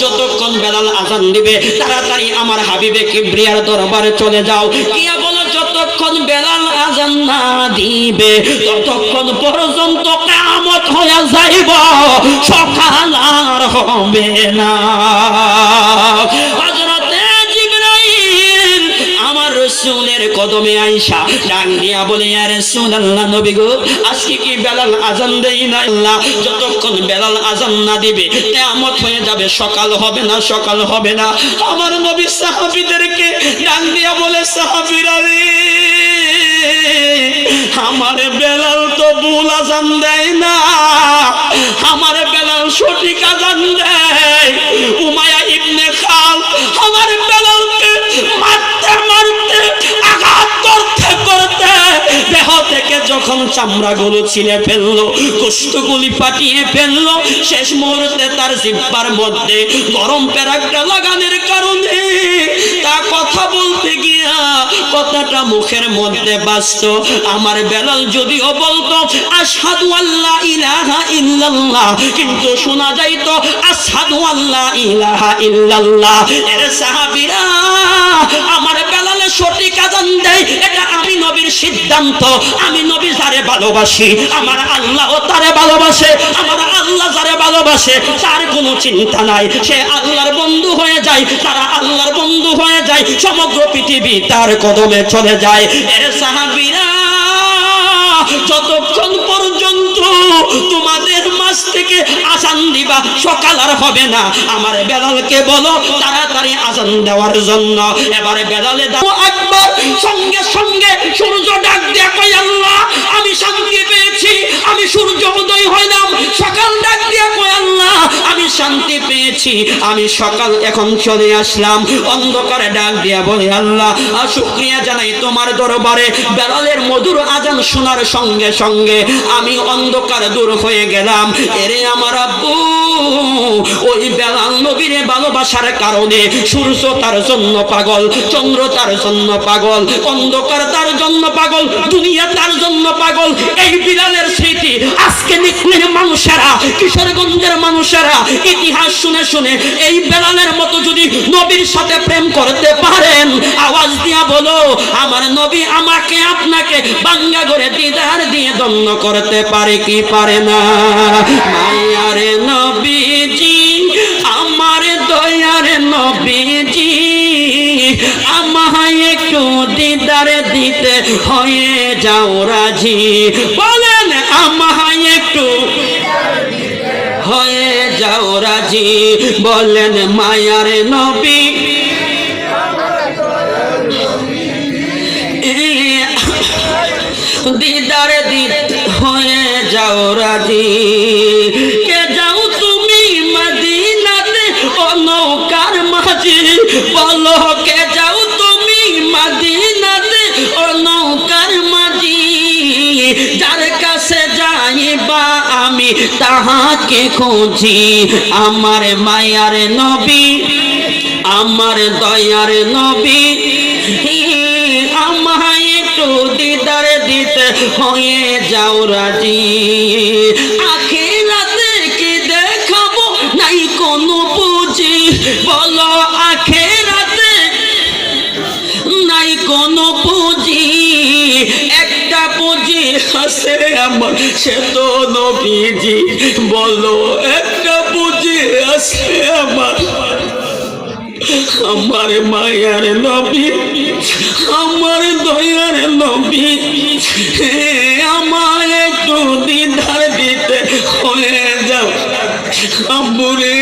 যতক্ষণ বেলাল আজান দিবে, তাড়াতাড়ি আমার হাবিবে কিবরিয়ার দরবারে চলে যাও। কিয়া বলো, যতক্ষণ বেলাল আজান না দিবে, ততক্ষণ পর্যন্ত কামত হয়ে যাইব। সকাল আর হবে না। কদমে আইসা ডাক দিয়া বলে আর রসুল নবী গো, আজকে কি বেলাল আজান দেই না? আল্লাহ, যতক্ষণ বেলাল আজান না দিবে, কেয়ামত হয়ে যাবে, সকাল হবে না, সকাল হবে না। আমার নবী সাহাবীদেরকে ডাক দিয়া বলে, সাহাবীরা রে, আমার বেলাল তো ভুল আজান দেয় না। আমার বেলাল সঠিক আজান দেয়। উমায়া চামড়াগুলো ছিঁড়ে ফেলল, কুষ্ঠগুলি পাঠিয়ে ফেলল। শেষ মুহূর্তে তার জিব্বার মধ্যে গরম প্যারাকটা লাগানোর কারণে তা কথা বলতে গিয়া কথাটা মুখের মধ্যে বাঁচত আমার বেলাল যদিও বলতো আসাদু আল্লাহ ইলাহা ইল্লাল্লাহ কিন্তু শোনা যাইতো আসাদু আল্লাহ ইলাহা ইল্লাল্লাহ এর সাহাবীরা আমার বেলালে সঠিক আজান দেয় এটা আমি সিদ্ধান্ত আমি নবী যারে ভালোবাসি, আমার আল্লাহ তারে ভালোবাসে, আমার আল্লাহ যারে ভালোবাসে, তার কোনো চিন্তা নাই। সে আল্লাহর বন্ধু হয়ে যায়, তারা আল্লাহর বন্ধু হয়ে যায়, সমগ্র পৃথিবী তার কদমে চলে যায়। এর সাহাবীরা, যতক্ষণ পর্যন্ত তোমাদের মাছ থেকে আসান দিবা, সকাল আর হবে না। আমার বেলালকে বলো, তাড়াতাড়ি আসান দেওয়ার জন্য। এবারে বেলালে দাও, একবার সঙ্গে সঙ্গে সূর্য ডাক আমি শান্তি পেয়েছি আমি সূর্য উদয় হইলাম। সকাল ডাক শান্তি পেয়েছি। আমি সকাল এখন চলে আসলাম। অন্ধকারে ডাক দিয়া বলে, আল্লাহ শুক্রিয়া জানাই তোমার দরবারে। বেলালের মধুর আজান শোনার সঙ্গে সঙ্গে আমি অন্ধকার দূর হয়ে গেলাম। এরে আমার আব্বু, ওই বেলাল নবীরে ভালোবাসার কারণে সূর্য তার জন্য পাগল, চন্দ্র তার জন্য পাগল, অন্ধকার তার জন্য পাগল, দুনিয়া তার জন্য পাগল কিশোরগঞ্জের মানুষেরা ইতিহাস শুনে শুনে এই বেলালের মতো যদি নবীর সাথে প্রেম করতে পারেন, আওয়াজ দিয়া বলো, আমার নবী আমাকে আপনাকে বাঙ্গা করে দিদার দিয়ে দন্য করতে পারে কি পারে না? মায়ারে নবীজি, আমার দয়ারে নবীজি, আমায় একটু দিদার দিতে হয়ে যাও রাজি। বলেন যাও বললেন মায়ার নবী। দিদার দিত হয়ে যাও রাজি। তাহাকে খুঁজি। আমার মায়ার নবী, আমার দয়ার নবী আমায় একটু দিদার দিতে হয়ে যাও রাজি। আখেরাতে কি দেখাবো? নাই কোনো পুঁজি। বলো আখেরাতে, নাই কোনো আমার সে তো নবীজি, বলো, একটা বুঝে আসে আমার। আমার মায়ার নবী, আমার দয়ার নবী আমার একটু দিদার দিতে হয়ে যাও। আম্বুরে